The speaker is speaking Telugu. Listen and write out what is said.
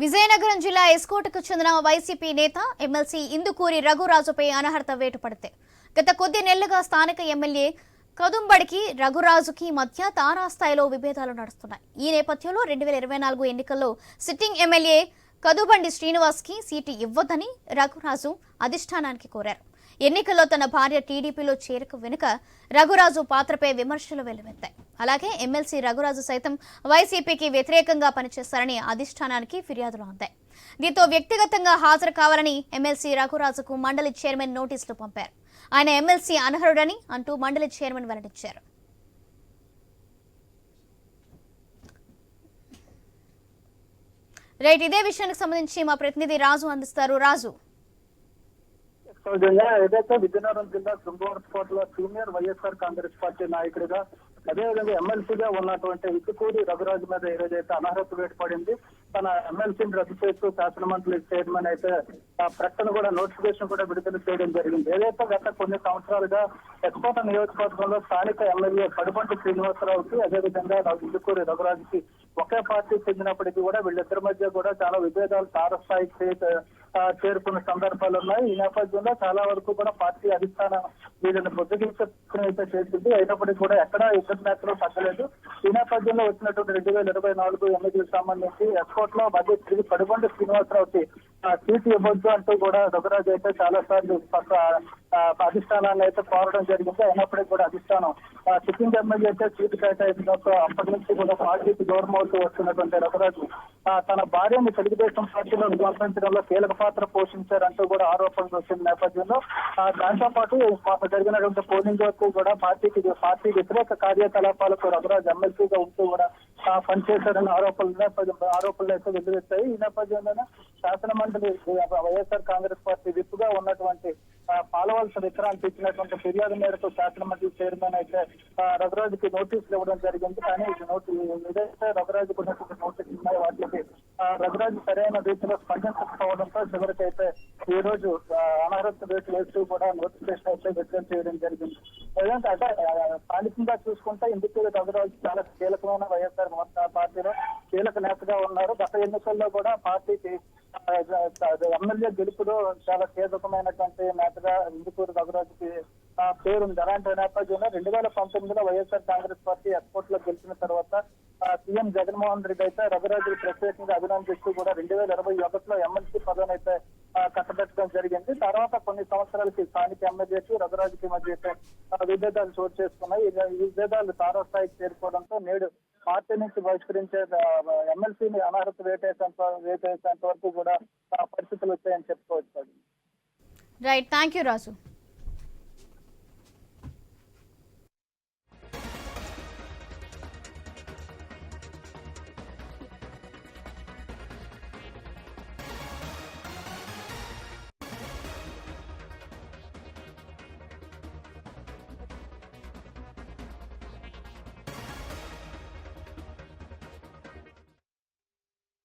విజయనగరం జిల్లా ఎస్కోటకు చెందిన వైసీపీ నేత ఎమ్మెల్సీ ఇందుకూరి రఘురాజుపై అనర్హత వేటు పడితే గత కొద్ది నెలలుగా స్థానిక ఎమ్మెల్యే కదుంబడికి రఘురాజుకి మధ్య తారాస్థాయిలో విభేదాలు నడుస్తున్నాయి. ఈ నేపథ్యంలో రెండు వేల ఇరవై నాలుగు ఎన్నికల్లో సిట్టింగ్ ఎమ్మెల్యే కదుబండి శ్రీనివాస్కి సీటు ఇవ్వదని రఘురాజు అధిష్టానానికి కోరారు. ఎన్నికల్లో తన భార్య టీడీపీలో చేరిక వెనుక రఘురాజు పాత్రపై విమర్శలు వెల్లువెత్తాయి. అలాగే ఎమ్మెల్సీ రఘురాజు సైతం వైసీపీకి వ్యతిరేకంగా పనిచేస్తారని అధిష్టానానికి ఫిర్యాదులు అందాయి. దీంతో వ్యక్తిగతంగా హాజరు కావాలని ఎమ్మెల్సీ రఘురాజుకు మండలి చైర్మన్ నోటీసులు పంపారు. ఆయన ఎమ్మెల్సీ అనర్హుడని అంటూ మండలి చైర్మన్ వెల్లడించారు. రైట్ ఇదే విషయానికి సంబంధించి మా ప్రతినిధి రాజు అందిస్తారు. రాజు. ఏదైతే విజయనగరం జిల్లా శృంగవరపుకోట లో సీనియర్ వైఎస్ఆర్ కాంగ్రెస్ పార్టీ నాయకుడిగా అదేవిధంగా ఎమ్మెల్సీగా ఉన్నటువంటి ఇసుకూరి రఘురాజు మీద ఈ అయితే అనర్హత వేటు పడింది తన ఎమ్మెల్సీని రద్దు చేస్తూ శాసనమండలి చైర్మన్ అయితే ఆ ప్రకటన కూడా నోటిఫికేషన్ కూడా విడుదల చేయడం జరిగింది. ఏదైతే గత కొన్ని సంవత్సరాలుగా ఎక్స్పోర్ట్ నియోజకవర్గంలో స్థానిక ఎమ్మెల్యే పడిపంటి శ్రీనివాసరావుకి అదేవిధంగా రఘు- ఇందుకూరి రఘురాజుకి ఒకే పార్టీ చెందినప్పటికీ కూడా వీళ్ళిద్దరి మధ్య కూడా చాలా విభేదాలు తారస్థాయికి చేరుకున్న సందర్భాలు ఉన్నాయి ఈ నేపథ్యంలో చాలా వరకు కూడా పార్టీ అధిష్టానం వీళ్ళని బుద్ధగించే అయితే చేసింది. అయినప్పటికీ కూడా ఎక్కడా ఇద్దరు నేతలు తగ్గలేదు. ఈ నేపథ్యంలో వచ్చినటువంటి రెండు వేల ఇరవై నాలుగు ఎన్నికలకు సంబంధించి ఎస్కోట్లో మధ్య తిరిగి పడిబండి శ్రీనివాసరావుకి ఆ, సీటు ఇవ్వద్దు అంటూ కూడా దుగరాజు అయితే చాలా సార్లు అధిష్టానాన్ని అయితే కోరడం జరిగింది. అయినప్పటికీ కూడా అధిష్టానం సిట్టింగ్ ఎమ్మెల్యే అయితే సీటు కేటాయించడంతో అప్పటి నుంచి కూడా పార్టీకి దూరం అవుతూ వస్తున్నటువంటి రఘురాజు తన భార్యను తెలుగుదేశం పార్టీలో పంపించడంలో కీలక పాత్ర పోషించారంటూ కూడా ఆరోపణలు వచ్చిన నేపథ్యంలో దాంతో పాటు మాకు జరిగినటువంటి పోలింగ్ వరకు కూడా పార్టీకి పార్టీ వ్యతిరేక కార్యకలాపాలకు రఘురాజు ఎమ్మెల్సీగా ఉంటూ కూడా పనిచేశారని ఆరోపణలు నేపథ్యం- ఆరోపణలు అయితే వెలువెత్తాయి. ఈ నేపథ్యంలోనే శాసన మండలి వైఎస్ఆర్ కాంగ్రెస్ పార్టీ విప్పుగా ఉన్నటువంటి పాలవలస విక్రాంత్ ఇచ్చినటువంటి ఫిర్యాదు మేరకు శాసనమండలి చైర్మన్ అయితే రఘురాజుకి నోటీసులు ఇవ్వడం జరిగింది. కానీ ఈ నోటీ ఏదైతే రఘురాజుకు ఉన్నటువంటి నోటీసులు ఉన్నాయో వాటికి రఘురాజు సరైన రీతిలో స్పందించకపోవడంతో చివరికి అయితే ఈ రోజు ఆ, అనర్హత రేట్లు వేస్తూ కూడా నోటిఫికేషన్ అయితే విడుదల చేయడం జరిగింది. ఏదంటే అంటే స్థానికంగా చూసుకుంటే ఇందుకు రఘురాజు చాలా కీలకమైన వైఎస్ఆర్ పార్టీలో కీలక నేతగా ఉన్నారు. గత ఎన్నికల్లో కూడా పార్టీకి ఎమ్మెల్యే గెలుపులో చాలా కీలకమైనటువంటి నేతగా ఇందుకూరు రఘురాజుకి పేరుంది. అలాంటి నేపథ్యంలో రెండు వేల పంతొమ్మిదిలో వైఎస్ఆర్ కాంగ్రెస్ పార్టీ ఎక్స్పోర్ట్లో గెలిచిన తర్వాత సీఎం జగన్మోహన్ రెడ్డి అయితే రఘురాజు ప్రత్యేకంగా అభినందిస్తూ కూడా రెండు వేల ఇరవై ఒకటిలో ఎమ్మెల్సీ పదవిని అయితే కట్టబెట్టడం జరిగింది. తర్వాత కొన్ని సంవత్సరాలకి స్థానిక ఎమ్మెల్యేకి రఘురాజుకి మధ్య విభేదాలు చోటు చేసుకున్నాయి. ఈ- ఈ విభేదాలు తారాస్థాయికి చేరుకోవడంతో నేడు పార్టీ నుంచి బహిష్కరించే ఎమ్మెల్సీని అనర్హత వేటేసేంత వేటేసేంత వరకు కూడా పరిస్థితులు వచ్చాయని చెప్పుకోవచ్చు రైట్ థ్యాంక్ యూ రాజు